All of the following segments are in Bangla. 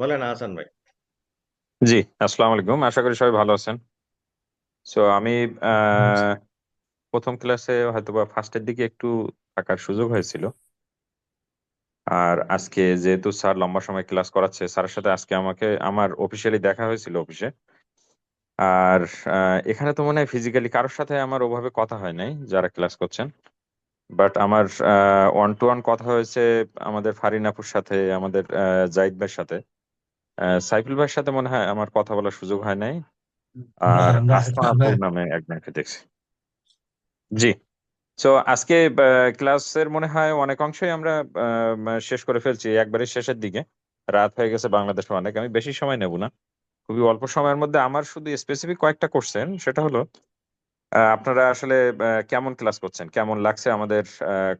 বলেন আহসান ভাই। জি, আসসালামু আলাইকুম। আশা করি সবাই ভালো আছেন। সো আমি প্রথম ক্লাসে হয়তোবা ফার্স্টের দিকে একটু থাকার সুযোগ হয়েছিল। আর আজকে যেহেতু স্যার লম্বা সময় ক্লাস করাচ্ছে, স্যারের সাথে আজকে আমাকে, আমার অফিসিয়ালি দেখা হয়েছিল অফিসে আর এখানে তো মনে হয় ফিজিক্যালি কারোর সাথে আমার ওভাবে কথা হয় নাই, যারা ক্লাস করছেন। বাট আমার ওয়ান টু ওয়ান কথা হয়েছে আমাদের ফারিনাপুর সাথে, আমাদের জাহিদ ভাইয়ের সাথে। সাইফুল ভাইয়ের সাথে মনে হয় আমার কথা বলার সুযোগ হয় নাই। আর আপুর নামে একজনকে দেখছি। জি। তো আজকে ক্লাসের মনে হয় অনেক অংশই আমরা শেষ করে ফেলছি একবারে শেষের দিকে। রাত হয়ে গেছে বাংলাদেশে অনেক আমি বেশি সময় নেব না। খুবই অল্প সময়ের মধ্যে আমার শুধু স্পেসিফিক কয়েকটা কোশ্চেন সেটা হলো আপনারা আসলে কেমন ক্লাস করছেন? কেমন লাগছে আমাদের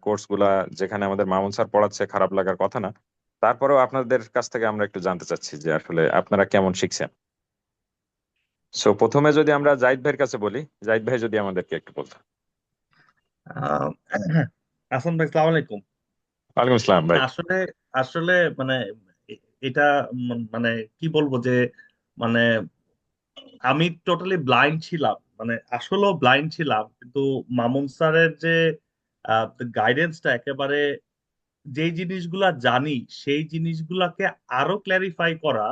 কোর্সগুলা? যেখানে আমাদের মামুন স্যার পড়াচ্ছে খারাপ লাগার কথা না। তারপরেও আপনাদের কাছ থেকে আমরা একটু জানতে চাচ্ছি যে আসলে আপনারা কেমন শিখছেন? সো প্রথমে যদি আমরা জাহিদ ভাইয়ের কাছে বলি জাহিদ ভাই যদি আমাদেরকে একটু বলতেন। আহ, ভাই সালাম আলাইকুম ওয়ালাইকুম আসসালাম ভাই। আসলে আসলে মানে এটা মানে কি বলব যে মানে আমি টোটালি ব্লাইন্ড ছিলাম। মানে আসলেও ব্লাইন্ড ছিলাম কিন্তু মামুন স্যারের যে গাইডেন্সটা একেবারে যেই জিনিসগুলা জানি, সেই জিনিসগুলাকে আরও ক্ল্যারিফাই করা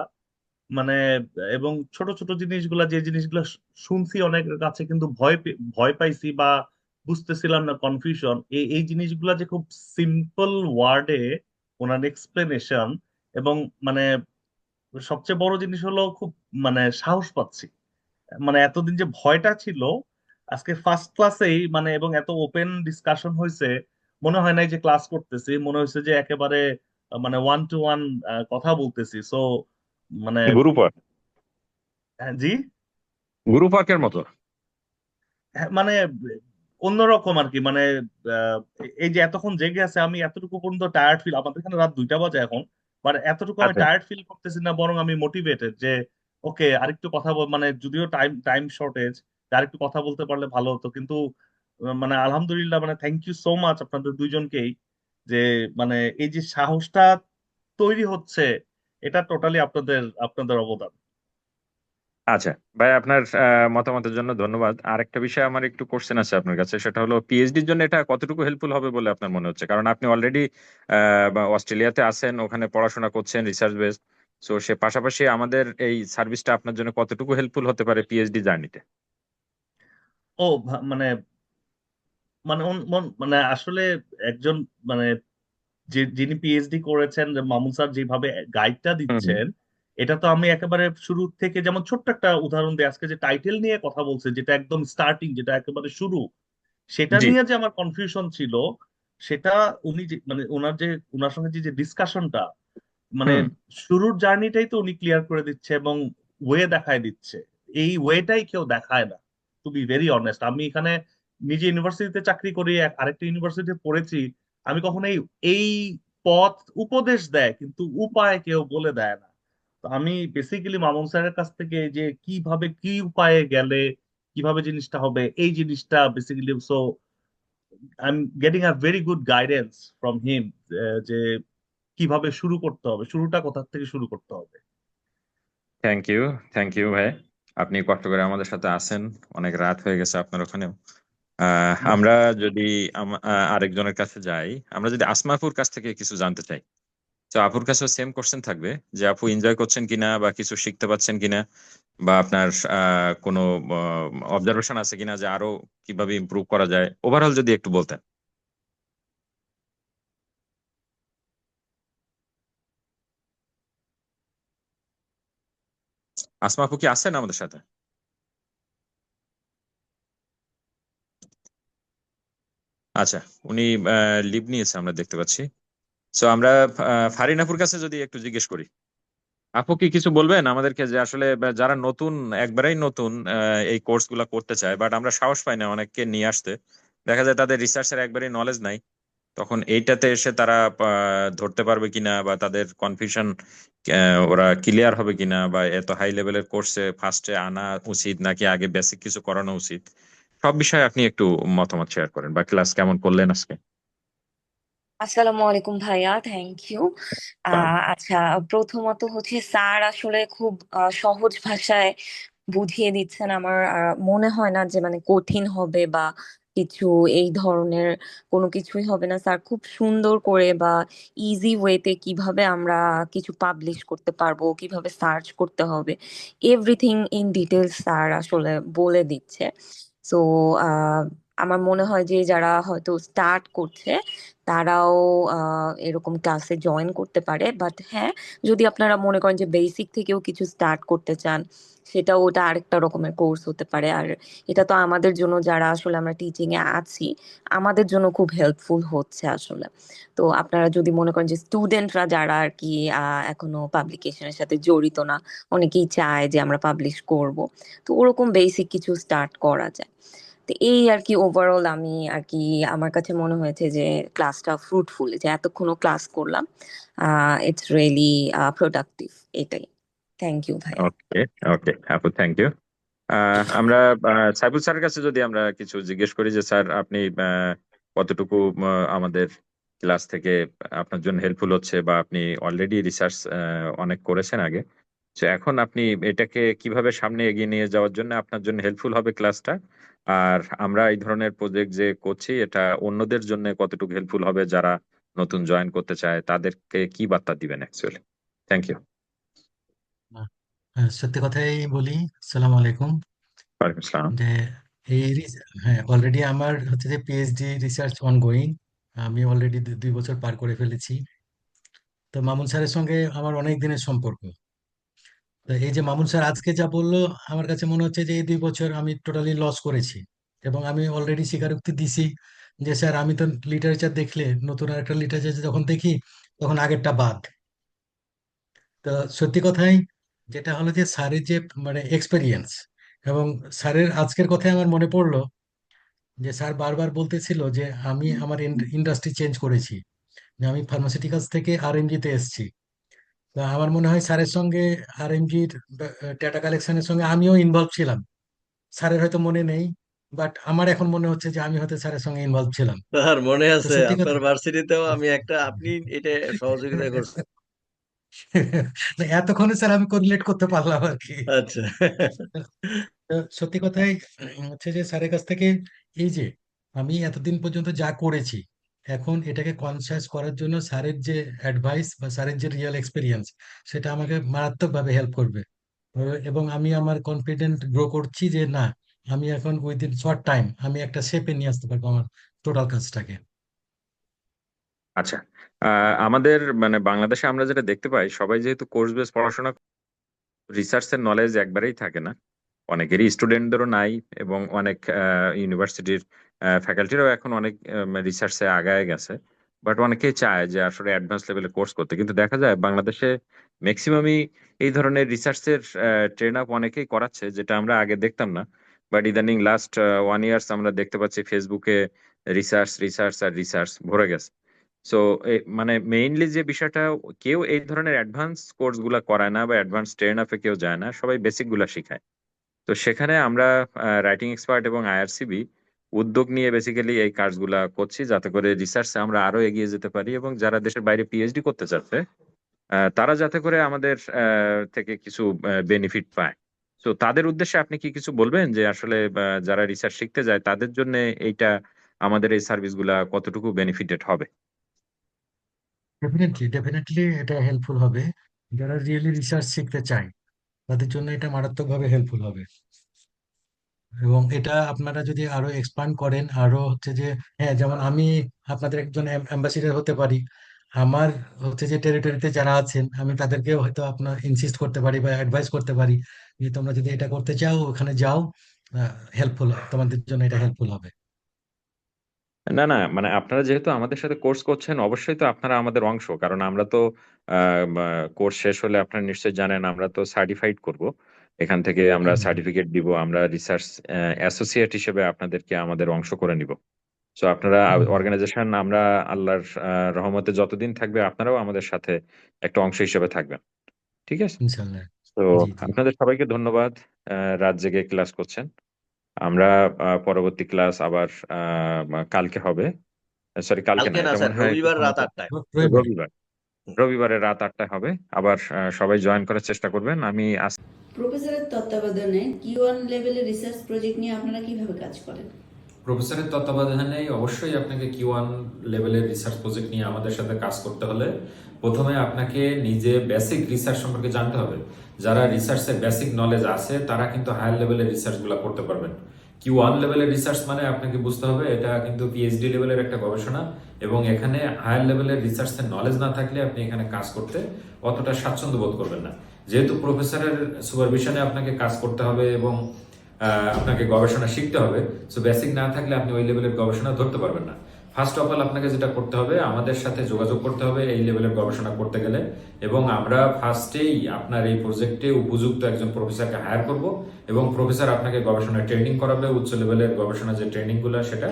মানে এবং ছোট ছোট জিনিসগুলা, যে জিনিসগুলো শুনছি অনেকের কাছে কিন্তু ভয় ভয় পাইছি বা বুঝতেছিলাম না কনফিউশন এই এই জিনিসগুলা যে খুব সিম্পল ওয়ার্ডে ওনার এক্সপ্লেনেশন এবং মানে সবচেয়ে বড় জিনিস হলো খুব মানে সাহস পাচ্ছি। মানে এতদিন যে ভয়টা ছিল, আজকে ফার্স্ট ক্লাসেই মানে এবং এত ওপেন ডিসকাশন হয়েছে মনে হয় নাই যে ক্লাস করতেছি মনে হয়েছে যে একেবারে মানে ওয়ান টু ওয়ান কথা বলতেছি। সো মানে গুরুপর হ্যাঁ, জি? গুরুপাকের মতো? হ্যাঁ, মানে অন্যরকম আর কি মানে এই যে এতক্ষণ জেগে আছে আমি এতটুকু পর্যন্ত টায়ার্ড ফিল আমাদের এখানে রাত দুইটা বাজে এখন বাট এতটুকু আমি আচ্ছা। টায়ার্ড ফিল করতেছি না বরং আমি মোটিভেটেড যে ওকে আরেকটু কথা বল মানে যদিও টাইম টাইম শর্টেজ আরেকটু কথা বলতে পারলে ভালো হতো কিন্তু মানে আলহামদুলিল্লাহ মানে থ্যাংক ইউ সো মাচ আপনাদের দুইজনকেই যে মানে এই যে সাহসটা তৈরি হচ্ছে এটা টোটালি আপনাদের আপনাদের অবদান। আচ্ছা ভাই আপনার মতামতের জন্য ধন্যবাদ। আর একটা বিষয় আমার একটু কোশ্চেন আছে আপনার কাছে সেটা হলো পিএইচডির জন্য এটা কতটুকু হেল্পফুল হবে বলে আপনার মনে হচ্ছে? কারণ আপনি অলরেডি অস্ট্রেলিয়াতে আছেন ওখানে পড়াশোনা করছেন রিসার্চ বেস সো সে পাশাপাশি আমাদের এই সার্ভিসটা আপনার জন্য কতটুকু হেল্পফুল হতে পারে পিএইচডি জার্নিতে ও মানে মানে মানে আসলে একজন মানে যে যিনি পিএইচডি করেছেন মামুন স্যার যেভাবে গাইডটা দিচ্ছেন এটা তো আমি একেবারে শুরু থেকে যেমন ছোট্ট একটা উদাহরণ দিই আজকে যে টাইটেল নিয়ে কথা বলছে যেটা একদম স্টার্টিং যেটা একেবারে শুরু সেটা নিয়ে যে আমার কনফিউশন ছিল সেটা উনি যে মানে ওনার যে ওনার সঙ্গে যে যে ডিসকাশনটা মানে শুরুর জার্নিটাই তো উনি ক্লিয়ার করে দিচ্ছে এবং ওয়ে দেখায় দিচ্ছে। এই ওয়েটাই কেউ দেখায় না টু বি ভেরি অনেস্ট আমি এখানে নিজে ইউনিভার্সিটিতে চাকরি করি আরেকটা ইউনিভার্সিটিতে পড়েছি, আমি কখনো এই এই পথ উপদেশ দেয়, কিন্তু উপায় কেউ বলে দেয় না। তো আমি বেসিক্যালি মামুন স্যারের কাছ থেকে যে কীভাবে কি উপায়ে গেলে কীভাবে জিনিসটা হবে, এই জিনিসটা basically so I am getting a very good guidance from him যে কীভাবে শুরু করতে হবে, শুরুটা কোথা থেকে শুরু করতে হবে। থ্যাংক ইউ থ্যাংক ইউ ভাই। আপনি কষ্ট করে আমাদের সাথে আছেন, অনেক রাত হয়ে গেছে আপনার ওখানেও। আমরা যদি আরেকজনের কাছে যাই আমরা যদি আসমাপুর কাছ থেকে কিছু জানতে চাই। তো আপুর কাছেও সেম কোশ্চেন থাকবে যে আপু এনজয় করছেন কিনা বা কিছু শিখতে পাচ্ছেন কিনা বা আপনার কোনো অবজারভেশন আছে কিনা যে আরও কীভাবে ইমপ্রুভ করা যায়? ওভারঅল যদি একটু বলতেন। আসমা আপু কি আছেন আমাদের সাথে? আচ্ছা উনি লিভ নিয়েছে আমরা দেখতে পাচ্ছি। তো আমরা আহ, ফারিন আপুর কাছে যদি একটু জিজ্ঞেস করি। আপু কি কিছু বলবেন আমাদেরকে যে আসলে যারা নতুন একবারেই নতুন এই কোর্সগুলা করতে চায় বাট আমরা সাহস পাই না অনেককে নিয়ে আসতে। দেখা যায় তাদের রিসার্চের একবারেই নলেজ নাই। তখন এইটাতে এসে তারা ধরতে পারবে কিনা বা তাদের কনফিউশন ওরা ক্লিয়ার হবে কিনা বা এত হাই লেভেলের কোর্সে ফার্স্টে আনা উচিত নাকি আগে বেসিক কিছু করানো উচিত? সব বিষয়ে আপনি একটু মতামত শেয়ার করেন। বা ক্লাস কেমন করলেন আজকে? আসসালামু আলাইকুম ভাইয়া থ্যাংক ইউ আচ্ছা প্রথমত হচ্ছে স্যার আসলে খুব সহজ ভাষায় বুঝিয়ে দিচ্ছেন আমার। মনে হয় না যে মানে কঠিন হবে বা কিছু এই ধরনের কোনো কিছুই হবে না। স্যার খুব সুন্দর করে বা ইজি ওয়েতে কীভাবে আমরা কিছু পাবলিশ করতে পারব কীভাবে সার্চ করতে হবে এভরিথিং ইন ডিটেলস স্যার আসলে বলে দিচ্ছে। সো আমার মনে হয় যে যারা হয়তো স্টার্ট করছে তারাও এরকম ক্লাসে জয়েন করতে পারে। বাট হ্যাঁ যদি আপনারা মনে করেন যে বেসিক থেকেও কিছু স্টার্ট করতে চান, সেটাও ওটা আরেকটা রকমের কোর্স হতে পারে। আর এটা তো আমাদের জন্য যারা আসলে আমরা টিচিং এ আছি, আমাদের জন্য খুব হেল্পফুল হচ্ছে আসলে। তো আপনারা যদি মনে করেন যে স্টুডেন্টরা যারা আর কি এখনও পাবলিকেশনের সাথে জড়িত না, অনেকেই চায় যে আমরা পাবলিশ করব। তো ওরকম বেসিক কিছু স্টার্ট করা যায়। তো এই আর কি ওভারঅল আমি আর কি আমার কাছে মনে হয়েছে যে ক্লাসটা ফ্রুটফুল যে এতক্ষণও ক্লাস করলাম ইটস রিয়েলি প্রোডাক্টিভ এটাই। থ্যাংক ইউ ভাইয়া। ওকে ওকে আপু থ্যাংক ইউ আমরা সাইফুল স্যারের কাছে যদি আমরা কিছু জিজ্ঞেস করি যে, স্যার, আপনি কতটুকু আমাদের ক্লাস থেকে আপনার জন্য হেল্পফুল হচ্ছে বা আপনি অলরেডি রিসার্চ অনেক করেছেন আগে? তো এখন আপনি এটাকে কীভাবে সামনে এগিয়ে নিয়ে যাওয়ার জন্য আপনার জন্য হেল্পফুল হবে ক্লাসটা আর আমরা এই ধরনের প্রজেক্ট যে করছি এটা অন্যদের জন্য কতটুকু হেল্পফুল হবে যারা নতুন জয়েন করতে চায় তাদেরকে কি বার্তা দিবেন অ্যাকচুয়ালি থ্যাংক ইউ হ্যাঁ, সত্যি কথাই বলি সালাম আলাইকুম। ওয়ালাইকুম আসসালাম। যে এই হ্যাঁ অলরেডি আমার হচ্ছে যে পিএইচডি রিসার্চ অনগোয়িং আমি অলরেডি দুই বছর পার করে ফেলেছি। তো মামুন স্যারের সঙ্গে আমার অনেক দিনের সম্পর্ক। তো এই যে মামুন স্যার আজকে যা বলল, আমার কাছে মনে হচ্ছে যে এই দুই বছর আমি টোটালি লস করেছি। এবং আমি অলরেডি স্বীকারোক্তি দিছি যে, স্যার, আমি তো লিটারেচার দেখলে, নতুন আর একটা লিটারেচার যখন দেখি, তখন আগেরটা বাদ। তো সত্যি কথাই, যেটা হলো যে, স্যারের যে মানে এক্সপেরিয়েন্স এবং স্যারের আজকের কথাই আমার মনে পড়ল যে, স্যার বারবার বলতেছিল যে, আমি আমার ইন্ডাস্ট্রি চেঞ্জ করেছি। যে, আমি ফার্মাসিউটিক্যালস থেকে আরএমজি তে এসেছি। আমার মনে হয় স্যারের সঙ্গে আর আরএমজির ডেটা কালেকশনের সঙ্গে আমিও ইনভলভ ছিলাম। স্যারের হয়তো মনে নেই বাট আমার এখন মনে হচ্ছে যে আমি হয়তো স্যারের সঙ্গে ইনভলভ ছিলাম। স্যার মনে আছে আপনার ভার্সিটিতেও আমি একটা আপনি এটা সহযোগিতা করছেন। এতক্ষণে স্যার আমি কোরিলেট করতে পারলাম আর কি। আচ্ছা। সত্যি কথাই হচ্ছে যে স্যারের কাছ থেকে এই যে আমি এতদিন পর্যন্ত যা করেছি এখন এটাকে কনসিয়াস করার জন্য স্যারের যে অ্যাডভাইস বা স্যারের যে রিয়েল এক্সপিরিয়েন্স সেটা আমাকে মারাত্মকভাবে হেল্প করবে। এবং আমি আমার কনফিডেন্ট গ্রো করছি যে না, আমি এখন উইদিন শর্ট টাইম আমি একটা শেপে নিয়ে আসতে পারব আমার টোটাল কাজটাকে। আচ্ছা আমাদের মানে বাংলাদেশে আমরা যেটা দেখতে পাই, সবাই যেহেতু কোর্স বেস পড়াশোনা রিসার্চের নলেজ একবারেই থাকে না। অনেকেরই স্টুডেন্টদেরও নাই এবং অনেক ইউনিভার্সিটির ফ্যাকাল্টিরাও এখন অনেক রিসার্চে আগায় গেছে বাট অনেকেই চায় যে আসলে অ্যাডভান্স লেভেলে কোর্স করতে, কিন্তু দেখা যায় বাংলাদেশে ম্যাক্সিমামই এই ধরনের রিসার্চের ট্রেন আপ অনেকেই করাচ্ছে, যেটা আমরা আগে দেখতাম না বাট ইদানিং লাস্ট ওয়ান ইয়ার্স আমরা দেখতে পাচ্ছি ফেসবুকে রিসার্চ রিসার্চ আর রিসার্চ ভরে গেছে। সো মানে মেইনলি যে বিষয়টা, কেউ এই ধরনের অ্যাডভান্স কোর্সগুলা করায় না বা অ্যাডভান্স ট্রেন আপে কেউ যায় না, সবাই বেসিকগুলা শিখায়। তো সেখানে আমরা রাইটিং এক্সপার্ট এবং আইআরসিবি উদ্যোগ নিয়ে বেসিক্যালি এই কাজগুলা করছি যাতে করে রিসার্চে আমরা আরও এগিয়ে যেতে পারি এবং যারা দেশের বাইরে পিএইচডি করতে চাচ্ছে তারা যাতে করে আমাদের থেকে কিছু বেনিফিট পায়। তো তাদের উদ্দেশ্যে আপনি কি কিছু বলবেন যে আসলে যারা রিসার্চ শিখতে যায়, তাদের জন্য এইটা আমাদের এই সার্ভিসগুলা কতটুকু বেনিফিটেড হবে? ডেফিনেটলি ডেফিনেটলি এটা হেল্পফুল হবে। যারা রিয়েলি রিসার্চ শিখতে চায়, তাদের জন্য এটা মারাত্মকভাবে হেল্পফুল হবে। এবং এটা আপনারা যদি আরও এক্সপান্ড করেন, আরও হচ্ছে যে হ্যাঁ যেমন আমি আপনাদের একজন অ্যাম্বাসিডার হতে পারি। আমার হচ্ছে যে টেরিটরিতে যারা আছেন, আমি তাদেরকে হয়তো আপনার ইনসিস্ট করতে পারি বা অ্যাডভাইস করতে পারি যে, তোমরা যদি এটা করতে চাও, ওখানে যাও হেল্পফুল তোমাদের জন্য এটা হেল্পফুল হবে। না না মানে আপনারা যেহেতু আমাদের সাথে কোর্স করছেন, অবশ্যই তো আপনারা আমাদের অংশ। কারণ আমরা তো কোর্স শেষ হলে আপনারা নিশ্চয়ই জানেন, আমরা তো সার্টিফাইড করব। এখান থেকে আমরা সার্টিফিকেট দিব আমরা রিসার্চ অ্যাসোসিয়েট হিসেবে আপনাদেরকে আমাদের অংশ করে নিব। সো আপনারা অর্গানাইজেশন আমরা আল্লাহর আহ, রহমতে যতদিন থাকবে আপনারাও আমাদের সাথে একটা অংশ হিসেবে থাকবেন। ঠিক আছে? তো আপনাদের সবাইকে ধন্যবাদ রাত জেগে ক্লাস করছেন। আমরা আহ, পরবর্তী ক্লাস আবার আহ, কালকে হবে। সরি কালকে না রবিবার রাত আটটায়। রবিবার। রবিবার। রাত আটটায় হবে। আবার আহ, সবাই জয়েন করার চেষ্টা করবেন। আমি প্রফেসরের তত্ত্বাবধানে কিউ ওয়ান লেভেলের রিসার্চ প্রজেক্ট নিয়ে আপনারা কীভাবে কাজ করেন? প্রফেসরের তত্ত্বাবধানে অবশ্যই আপনাকে লেভেলের রিসার্চ প্রজেক্ট নিয়ে আমাদের সাথে কাজ করতে হলে প্রথমে আপনাকে নিজে বেসিক রিসার্চ সম্পর্কে জানতে হবে। যারা রিসার্চের বেসিক নলেজ আছে, তারা কিন্তু হায়ার লেভেলের রিসার্চগুলো করতে পারবেন। কিউ ওয়ান লেভেলের রিসার্চ মানে আপনাকে বুঝতে হবে, এটা কিন্তু পিএইচডি লেভেলের একটা গবেষণা এবং এখানে হায়ার লেভেলের রিসার্চের নলেজ না থাকলে আপনি এখানে কাজ করতে অতটা স্বাচ্ছন্দ্য বোধ করবেন না। যেহেতু প্রফেসরের সুপারভিশনে আপনাকে কাজ করতে হবে এবং আপনাকে গবেষণা শিখতে হবে সো বেসিক না থাকলে আপনি ওই লেভেলের গবেষণা ধরতে পারবেন না। ফার্স্ট অফ অল আপনাকে যেটা করতে হবে, আমাদের সাথে যোগাযোগ করতে হবে এই লেভেলের গবেষণা করতে গেলে, এবং আমরা ফার্স্টেই আপনার এই প্রজেক্টে উপযুক্ত একজন প্রফেসরকে হায়ার করব, এবং প্রফেসর আপনাকে গবেষণা ট্রেনিং করাবে, উচ্চ লেভেলের গবেষণা যে ট্রেনিংগুলো সেটা,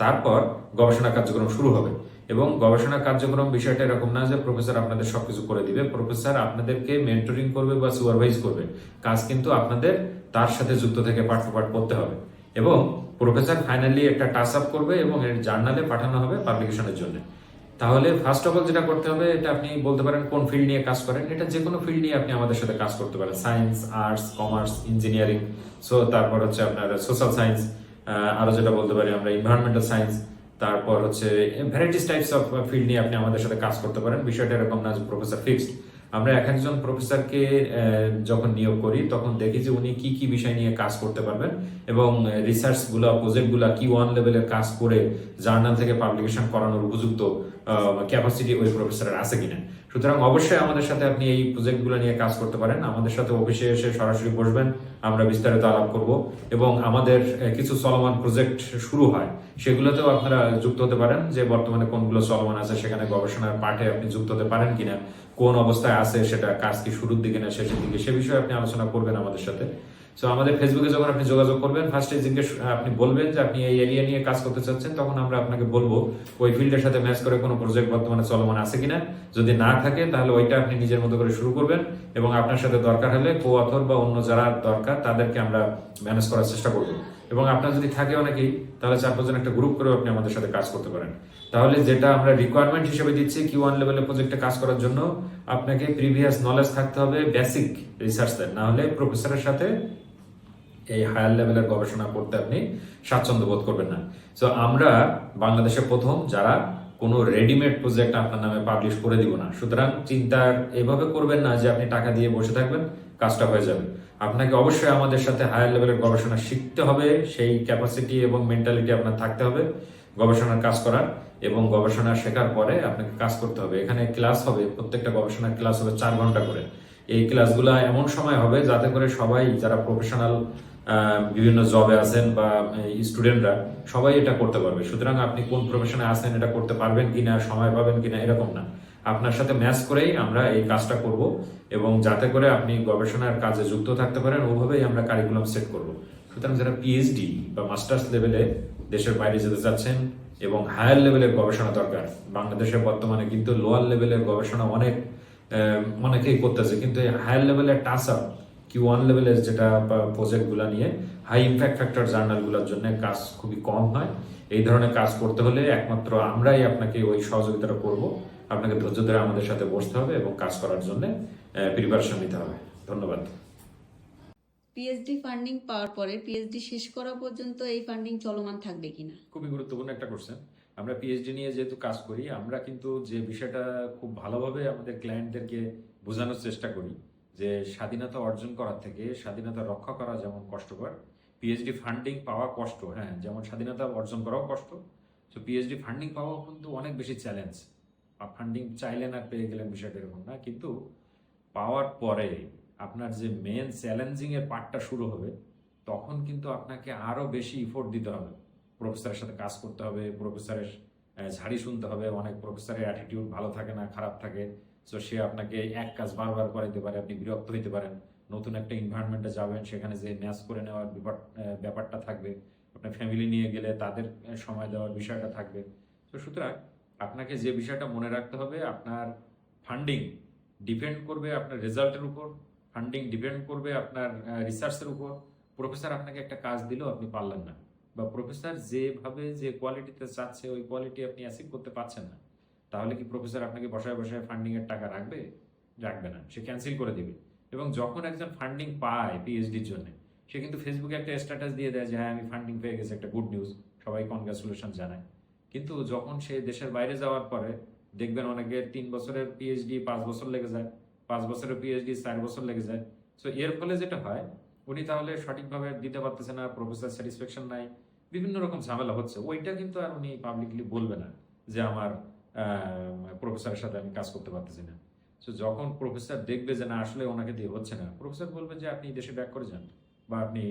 তারপর গবেষণা কার্যক্রম শুরু হবে। এবং গবেষণা কার্যক্রম বিষয়টা এরকম না যে প্রফেসর আপনাদের সবকিছু করে দিবে। প্রফেসর আপনাদেরকে মেন্টরিং করবে বা সুপারভাইজ করবে। কাজ কিন্তু আপনাদের তার সাথে যুক্ত থেকে পাঠ পাঠ করতে হবে। এবং প্রফেসর ফাইনালি একটা টাচ আপ করবে এবং এর জার্নালে পাঠানো হবে পাবলিকেশনের জন্য। তাহলে ফার্স্ট অফ অল যেটা করতে হবে, এটা আপনি বলতে পারেন কোন ফিল্ড নিয়ে কাজ করেন। এটা যে কোনো ফিল্ড নিয়ে আপনি আমাদের সাথে কাজ করতে পারেন। Science arts commerce engineering so তারপর হচ্ছে আপনার সোশ্যাল সায়েন্স আরও যেটা বলতে পারি আমরা ইনভায়রনমেন্টাল সায়েন্স তারপর হচ্ছে ভ্যারাইটিস টাইপস অফ ফিল্ড নিয়ে আপনি আমাদের সাথে কাজ করতে পারেন। বিষয়টা এরকম না যে প্রফেসর ফিক্সড আমরা এক একজন প্রফেসরকে যখন নিয়োগ করি, তখন দেখি যে উনি কি কি বিষয় নিয়ে কাজ করতে পারবেন এবং রিসার্চগুলা প্রজেক্টগুলা কি ওয়ান লেভেলের কাজ করে জার্নাল থেকে পাবলিকেশন করানোর উপযুক্ত ক্যাপাসিটি ওই প্রফেসরের আছে কিনা। সুতরাং অবশ্যই আমাদের সাথে আপনি এই প্রজেক্টগুলো নিয়ে কাজ করতে পারেন। আমাদের সাথে অফিসে এসে সরাসরি বসবেন, আমরা বিস্তারিত আলাপ করব এবং আমাদের কিছু চলমান প্রজেক্ট শুরু হয়। সেগুলোতেও আপনারা যুক্ত হতে পারেন যে বর্তমানে কোনগুলো চলমান আছে, সেখানে গবেষণার পাঠে আপনি যুক্ত হতে পারেন কিনা। কোন অবস্থায় আছে সেটা, কাজ কি শুরুর দিকে না শেষের দিকে, সে বিষয়ে আপনি আলোচনা করবেন আমাদের সাথে। সো আমাদের ফেসবুকে যখন আপনি যোগাযোগ করবেন ফার্স্টে জিজ্ঞেস, আপনি বলবেন যে আপনি এই এরিয়া নিয়ে কাজ করতে চাচ্ছেন, তখন আমরা আপনাকে বলব, ওই ফিল্ডের সাথে ম্যাচ করে কোনো প্রজেক্ট বর্তমানে চলমান আছে কিনা। যদি না থাকে, তাহলে ওইটা আপনি নিজের মতো করে শুরু করবেন এবং আপনার সাথে দরকার হলে কো অথর বা অন্য যারা দরকার, তাদেরকে আমরা ম্যানেজ করার চেষ্টা করব। এবং আপনার যদি থাকে অনেকেই, তাহলে চার পাঁচজন একটা গ্রুপ করে আপনি আমাদের সাথে কাজ করতে পারেন। তাহলে যেটা আমরা রিকোয়ারমেন্ট হিসেবে দিচ্ছি কিউ ওয়ান লেভেলের প্রজেক্টে কাজ করার জন্য, আপনাকে প্রিভিয়াস নলেজ থাকতে হবে বেসিক রিসার্চের না হলে প্রফেসরের সাথে এই হায়ার লেভেলের গবেষণা করতে আপনি স্বাচ্ছন্দ্য বোধ করবেন না। তো আমরা বাংলাদেশে প্রথম যারা কোনো রেডিমেড প্রজেক্ট আপনার নামে পাবলিশ করে দিব না। সুতরাং চিন্তার এভাবে করবেন না যে আপনি টাকা দিয়ে বসে থাকবেন। কাজটা হয়ে যাবে। আপনাকে অবশ্যই আমাদের সাথে হায়ার লেভেলের গবেষণা শিখতে হবে, সেই ক্যাপাসিটি এবং মেন্টালিটি আপনার থাকতে হবে, গবেষণার কাজ করার এবং গবেষণা শেখার পরে আপনাকে কাজ করতে হবে। এখানে ক্লাস হবে, প্রত্যেকটা গবেষণার ক্লাস হবে চার ঘণ্টা করে। এই ক্লাসগুলো এমন সময় হবে যাতে করে সবাই, যারা প্রফেশনাল বিভিন্ন জবে আছেন বা স্টুডেন্টরা সবাই এটা করতে পারবে। সুতরাং আপনি কোন প্রফেশনে আছেন, এটা করতে পারবেন কিনা, সময় পাবেন কিনা, এরকম না। আপনার সাথে ম্যাচ করেই আমরা এই কাজটা করব এবং যাতে করে আপনি গবেষণার কাজে যুক্ত থাকতে পারেন, ওভাবেই আমরা কারিকুলাম সেট করব। সুতরাং যারা পিএইচডি বা মাস্টার্স লেভেলে দেশের বাইরে যেতে চাচ্ছেন এবং হায়ার লেভেলের গবেষণা দরকার, বাংলাদেশে বর্তমানে কিন্তু লোয়ার লেভেলের গবেষণা অনেক অনেকেই করতেছে, কিন্তু এই হায়ার লেভেলের টাচ আপ কি ওয়ান লেভেলের যেটা প্রজেক্টগুলো নিয়ে হাই ইম্প্যাক্ট ফ্যাক্টর জার্নালগুলোর জন্য কাজ খুবই কম হয়। এই ধরনের কাজ করতে হলে একমাত্র আমরাই আপনাকে ওই সহযোগিতাটা করব। আপনাকে ধৈর্য ধরে আমাদের সাথে বসতে হবে এবং কাজ করার জন্য প্রিপারেশন নিতে হবে ধন্যবাদ। পিএইচডি ফান্ডিং পাওয়ার পরে পিএইচডি শেষ করা পর্যন্ত এই ফান্ডিং চলমান থাকবে কিনা? খুবই গুরুত্বপূর্ণ একটা কোশ্চেন আমরা পিএইচডি নিয়ে যেহেতু কাজ করি আমরা কিন্তু যে বিষয়টা খুব ভালোভাবে আমাদের ক্লায়েন্টদেরকে বোঝানোর চেষ্টা করি যে স্বাধীনতা অর্জন করার থেকে স্বাধীনতা রক্ষা করা যেমন কষ্টকর পিএইচডি ফান্ডিং পাওয়া কষ্ট হ্যাঁ যেমন স্বাধীনতা অর্জন করাও কষ্ট। তো পিএইচডি ফান্ডিং পাওয়া কিন্তু অনেক বেশি চ্যালেঞ্জ ফান্ডিং চাইলেন আর পেয়ে গেলেন বিষয়টা এরকম না, কিন্তু পাওয়ার পরে আপনার যে মেন চ্যালেঞ্জিং এর পার্টটা শুরু হবে, তখন কিন্তু আপনাকে আরও বেশি ইফোর্ট দিতে হবে। প্রফেসরের সাথে কাজ করতে হবে প্রফেসরের ঝাড়ি শুনতে হবে, অনেক প্রফেসরের অ্যাটিটিউড ভালো থাকে না, খারাপ থাকে। তো সে আপনাকে এক কাজ বারবার করাইতে পারে, আপনি বিরক্ত হইতে পারেন। নতুন একটা এনভায়রনমেন্টে যাবেন, সেখানে যে ম্যাচ করে নেওয়ার ব্যাপার ব্যাপারটা থাকবে। আপনার ফ্যামিলি নিয়ে গেলে তাদের সময় দেওয়ার বিষয়টা থাকবে। তো সুতরাং আপনাকে যে বিষয়টা মনে রাখতে হবে, আপনার ফান্ডিং ডিপেন্ড করবে আপনার রেজাল্টের উপর ফান্ডিং ডিপেন্ড করবে আপনার রিসার্চের উপর। প্রফেসর আপনাকে একটা কাজ দিলেও আপনি পারলেন না বা প্রফেসর যেভাবে যে কোয়ালিটিতে চাচ্ছে, ওই কোয়ালিটি আপনি অ্যাচিভ করতে পারছেন না। তাহলে কি প্রফেসর আপনাকে বসায় বসায় ফান্ডিংয়ের টাকা রাখবে? রাখবে না। সে ক্যান্সেল করে দেবে। এবং যখন একজন ফান্ডিং পায় পিএইচডির জন্য, সে কিন্তু ফেসবুকে একটা স্ট্যাটাস দিয়ে দেয় যে হ্যাঁ আমি ফান্ডিং পেয়ে গেছি, একটা গুড নিউজ সবাই কনগ্রাচুলেশন জানায়। কিন্তু যখন সে দেশের বাইরে যাওয়ার পরে দেখবেন অনেকের তিন বছরের পিএইচডি পাঁচ বছর লেগে যায়, পাঁচ বছরের পিএইচডি চার বছর লেগে যায়। সো এর ফলে যেটা হয়, উনি তাহলে সঠিকভাবে দিতে পারতেছে না প্রফেসর স্যাটিসফ্যাকশন নাই, বিভিন্ন রকম ঝামেলা হচ্ছে। ওইটা কিন্তু আর উনি পাবলিকলি বলবে না যে আমার প্রফেসরের সাথে আমি কাজ করতে পারতেছি না। সো যখন প্রফেসর দেখবে যে না, আসলে ওনাকে দিয়ে হচ্ছে না প্রফেসর বলবে যে, আপনি দেশে ব্যাক করে যান বা আপনি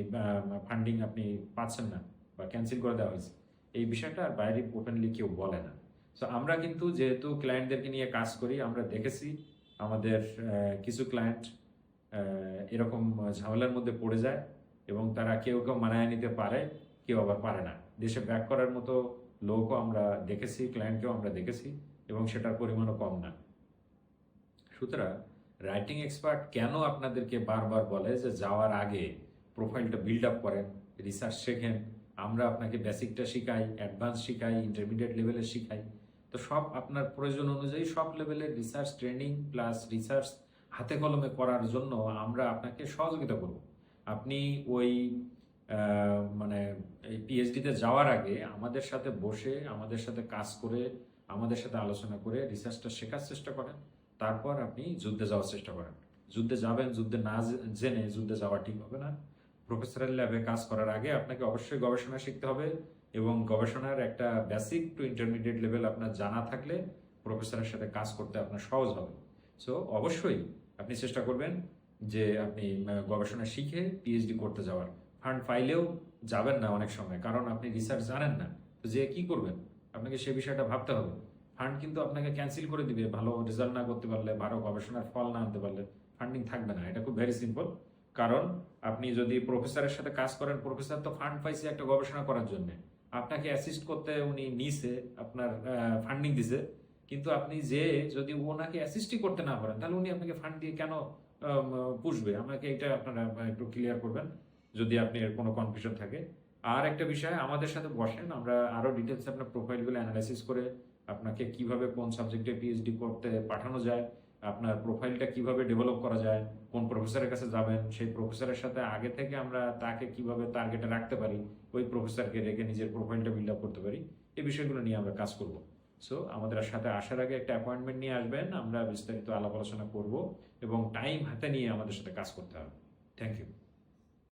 ফান্ডিং আপনি পাচ্ছেন না বা ক্যান্সেল করে দেওয়া হয়েছে। এই বিষয়টা আর বাইরে ওপেনলি কেউ বলে না। সো আমরা কিন্তু যেহেতু ক্লায়েন্টদেরকে নিয়ে কাজ করি, আমরা দেখেছি আমাদের কিছু ক্লায়েন্ট এরকম ঝামেলার মধ্যে পড়ে যায় এবং তারা কেউ কেউ মানায় নিতে পারে, কেউ আবার পারে না। দেশে ব্যাক করার মতো লোকও আমরা দেখেছি ক্লায়েন্টকেও আমরা দেখেছি এবং সেটার পরিমাণও কম না। সুতরাং রাইটিং এক্সপার্ট কেন আপনাদেরকে বারবার বলে যে যাওয়ার আগে প্রোফাইলটা বিল্ড আপ করেন রিসার্চ শেখেন আমরা আপনাকে বেসিকটা শিখাই অ্যাডভান্স শিখাই ইন্টারমিডিয়েট লেভেলে শিখাই। তো সব আপনার প্রয়োজন অনুযায়ী সব লেভেলের রিসার্চ ট্রেনিং প্লাস রিসার্চ হাতে কলমে করার জন্য আমরা আপনাকে সহযোগিতা করব। আপনি ওই মানে এই পিএইচডিতে যাওয়ার আগে আমাদের সাথে বসে, আমাদের সাথে কাজ করে, আমাদের সাথে আলোচনা করে রিসার্চটা শেখার চেষ্টা করেন। তারপর আপনি যুদ্ধে যাওয়ার চেষ্টা করেন। যুদ্ধে যাবেন, যুদ্ধে না জেনে যুদ্ধে যাওয়া ঠিক হবে না। প্রফেসরাল ল্যাবে কাজ করার আগে আপনাকে অবশ্যই গবেষণা শিখতে হবে এবং গবেষণার একটা বেসিক টু ইন্টারমিডিয়েট লেভেল আপনার জানা থাকলে প্রফেসরের সাথে কাজ করতে আপনার সহজ হবে। সো অবশ্যই আপনি চেষ্টা করবেন যে আপনি গবেষণা শিখে পিএইচডি করতে যাওয়ার। ফান্ড ফাইলেও যাবেন না অনেক সময়, কারণ আপনি রিসার্চ জানেন না। তো যে কি করবেন? আপনাকে সে বিষয়টা ভাবতে হবে। ফান্ড কিন্তু আপনাকে ক্যান্সেল করে দিবে, ভালো রেজাল্ট না করতে পারলে, ভালো গবেষণার ফল না আনতে পারলে। ফান্ডিং থাকবে না, এটা খুব ভেরি সিম্পল কারণ আপনি যদি প্রফেসরের সাথে কাজ করেন, প্রফেসর তো ফান্ড পাইছে একটা গবেষণা করার জন্য। আপনাকে অ্যাসিস্ট করতে উনি নিছে, আপনার ফান্ডিং দিছে। কিন্তু আপনি যে যদি ওনাকে অ্যাসিস্টই করতে না পারেন, তাহলে উনি আপনাকে ফান্ড দিয়ে কেন পুষবে? আমাকে এটা আপনারা একটু ক্লিয়ার করবেন, যদি আপনি এর কোনো কনফিউশন থাকে। আর একটা বিষয়, আমাদের সাথে বসেন, আমরা আরও ডিটেলস আপনার প্রোফাইলগুলো অ্যানালাইসিস করে আপনাকে কীভাবে কোন সাবজেক্টে পিএইচডি করতে পাঠানো যায়। আপনার প্রোফাইলটা কীভাবে ডেভেলপ করা যায়, কোন প্রফেসরের কাছে যাবেন, সেই প্রফেসরের সাথে আগে থেকে আমরা তাকে কীভাবে টার্গেটে রাখতে পারি, ওই প্রফেসরকে রেখে নিজের প্রোফাইলটা বিল্ড আপ করতে পারি, এই বিষয়গুলো নিয়ে আমরা কাজ করব। সো আমাদের সাথে আসার আগে একটা অ্যাপয়েন্টমেন্ট নিয়ে আসবেন, আমরা বিস্তারিত আলাপ আলোচনা করব এবং টাইম হাতে নিয়ে আমাদের সাথে কাজ করতে হবে। Thank you